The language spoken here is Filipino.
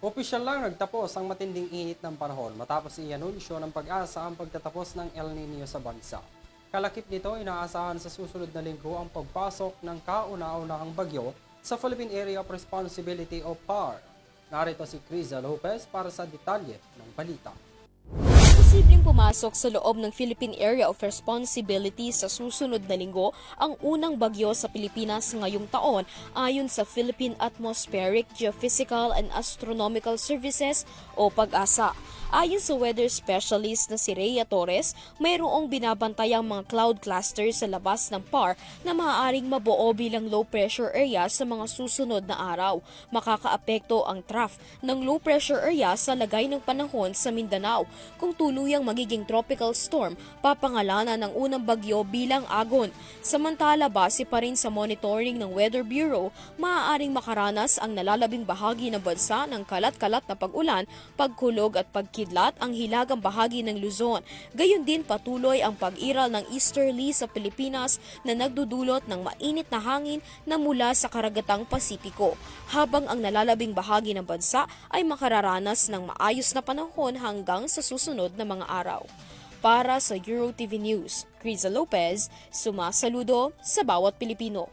Opisyal lang nagtapos ang matinding init ng panahon matapos i-anunsyo ng pag-asa ang pagtatapos ng El Nino sa bansa. Kalakip nito, inaasahan sa susunod na linggo ang pagpasok ng kauna-unahang bagyo sa Philippine Area of Responsibility o PAR. Narito si Criza Lopez para sa detalye ng balita. Pumasok sa loob ng Philippine Area of Responsibility sa susunod na linggo ang unang bagyo sa Pilipinas ngayong taon ayon sa Philippine Atmospheric, Geophysical and Astronomical Services o PAG-ASA. Ayon sa weather specialist na si Rhea Torres, mayroong binabantayang mga cloud clusters sa labas ng PAR na maaaring mabuo bilang low pressure area sa mga susunod na araw. Makakaapekto ang trough ng low pressure area sa lagay ng panahon sa Mindanao. Kung tuluyang magiging tropical storm, papangalanan ng unang bagyo bilang agon. Samantala base pa rin sa monitoring ng Weather Bureau, maaaring makaranas ang nalalabing bahagi ng bansa ng kalat-kalat na pag-ulan, pagkulog at pagkidlat ang hilagang bahagi ng Luzon. Gayon din patuloy ang pag-iral ng easterly sa Pilipinas na nagdudulot ng mainit na hangin na mula sa karagatang Pasipiko, habang ang nalalabing bahagi ng bansa ay makararanas ng maayos na panahon hanggang sa susunod na mga araw. Para sa Euro TV News, Criza Lopez, sumasaludo sa bawat Pilipino.